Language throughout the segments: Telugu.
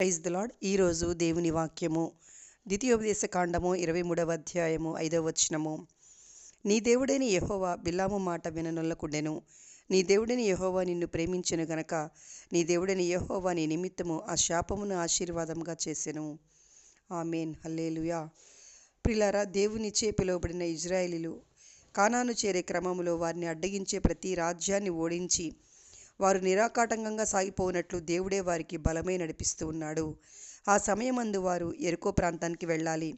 ప్రైజ్ ద ఈరోజు దేవుని వాక్యము. ద్వితీయోపదేశ కాండము ఇరవై మూడవ అధ్యాయము ఐదవ వచనము. నీ దేవుడైన యహోవా బిల్లాము మాట విననొల్లకుండెను. నీ దేవుడైన యహోవా నిన్ను ప్రేమించెను గనక నీ దేవుడైన యహోవా నీ నిమిత్తము ఆ శాపమును ఆశీర్వాదంగా చేసెను. ఆమెన్. హల్లేలుయా. ప్రిలారా దేవునిచే పిలువబడిన ఇజ్రాయిలీలు కానాను చేరే క్రమంలో వారిని అడ్డగించే ప్రతి రాజ్యాన్ని ఓడించి వారు నిరాకాటంగంగా సాగిపోనట్లు దేవుడే వారికి బలమై నడిపిస్తూ ఉన్నాడు. ఆ సమయమందు వారు ఎరుకో ప్రాంతానికి వెళ్ళాలి.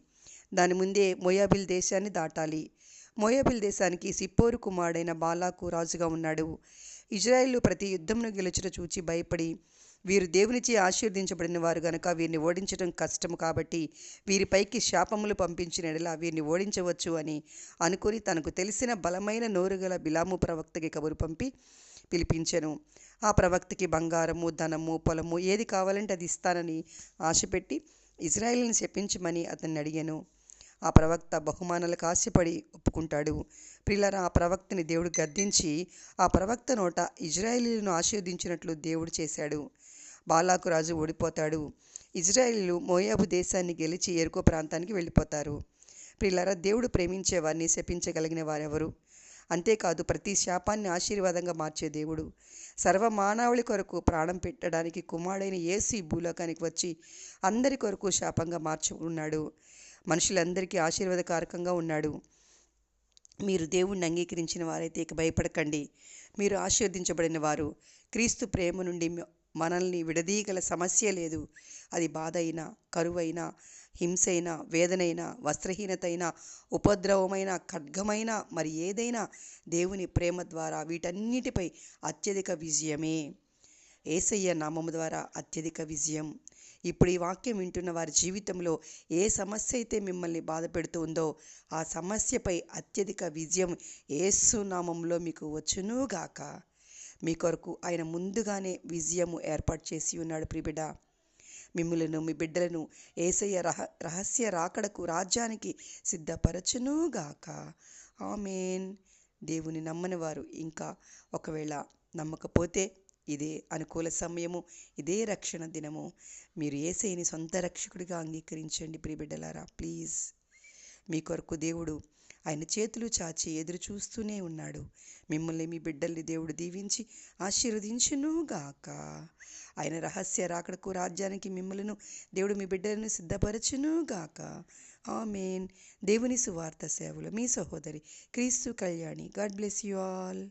దాని ముందే మొయాబిల్ దేశాన్ని దాటాలి. మొయాబిల్ దేశానికి సిప్పోరు కుమారుడైన బాలాకు రాజుగా ఉన్నాడు. ఇజ్రాయిల్ ప్రతి యుద్ధమును గెలుచుట చూచి భయపడి వీరు దేవునిచే ఆశీర్దించబడిన వారు గనక వీరిని ఓడించడం కష్టము కాబట్టి వీరిపైకి శాపములు పంపించిన ఎడలా వీరిని ఓడించవచ్చు అని అనుకుని తనకు తెలిసిన బలమైన నోరుగల బిలాము ప్రవక్తకి కబురు పంపి పిలిపించెను. ఆ ప్రవక్తకి బంగారము ధనము పొలము ఏది కావాలంటే అది ఇస్తానని ఆశపెట్టి ఇజ్రాయిల్ని శపించమని అతన్ని అడిగాను. ఆ ప్రవక్త బహుమానాలకు ఆశపడి ఒప్పుకుంటాడు. ప్రిల్లర ఆ ప్రవక్తని దేవుడు గద్దించి ఆ ప్రవక్త నోట ఇజ్రాయేలీలను ఆశీర్వదించినట్లు దేవుడు చేశాడు. బాలాకు రాజు ఓడిపోతాడు. ఇజ్రాయేలీలు మోయాబు దేశాన్ని గెలిచి ఎరుకో ప్రాంతానికి వెళ్ళిపోతారు. ప్రిల్లర దేవుడు ప్రేమించే వారిని శపించగలిగిన వారెవరు? అంతేకాదు ప్రతి శాపాన్ని ఆశీర్వాదంగా మార్చే దేవుడు. సర్వ మానవుడి కొరకు ప్రాణం పెట్టడానికి కుమారుడైన ఏసీ ఈ భూలోకానికి వచ్చి అందరి కొరకు శాపంగా మార్చి ఉన్నాడు. మనుషులందరికీ ఆశీర్వాదకారకంగా ఉన్నాడు. మీరు దేవుణ్ణి అంగీకరించిన వారైతే ఇక భయపడకండి. మీరు ఆశీర్వదించబడిన వారు. క్రీస్తు ప్రేమ నుండి మనల్ని విడదీయగల సమస్య లేదు. అది బాధ అయినా కరువైనా హింసైన వేదనైన వస్త్రహీనతైన ఉపద్రవమైన ఖడ్గమైన మరి ఏదైనా దేవుని ప్రేమ ద్వారా వీటన్నిటిపై అత్యధిక విజయమే. ఏసయ్య నామము ద్వారా అత్యధిక విజయం. ఇప్పుడు ఈ వాక్యం వింటున్న వారి జీవితంలో ఏ సమస్య అయితే మిమ్మల్ని బాధ పెడుతుందో ఆ సమస్యపై అత్యధిక విజయం ఏసు నామంలో మీకు వచ్చునుగాక మీ కొరకు ఆయన ముందుగానే విజయము ఏర్పాటు చేసి ఉన్నాడు ప్రిబిడ మిమ్ములను మీ బిడ్డలను ఏసయ్య రహ రహస్య రాకడకు రాజ్యానికి సిద్ధపరచునుగాక. ఆమెన్. దేవుని నమ్మని వారు ఇంకా ఒకవేళ నమ్మకపోతే ఇదే అనుకూల సమయము ఇదే రక్షణ దినము. మీరు ఏసైని సొంత రక్షకుడిగా అంగీకరించండి ప్రియబిడ్డలారా ప్లీజ్ మీ కొరకు దేవుడు ఆయన చేతులు చాచి ఎదురు చూస్తూనే ఉన్నాడు. మిమ్మల్ని మీ బిడ్డల్ని దేవుడు దీవించి ఆశీర్వదించునుగాక. ఆయన రహస్య రాకడకు రాజ్యానికి మిమ్మలను దేవుడు మీ బిడ్డలను సిద్ధపరచునుగాక. ఆమెన్. దేవుని సువార్త సేవలు. మీ సహోదరి క్రీస్తు Kalyani. God bless you all.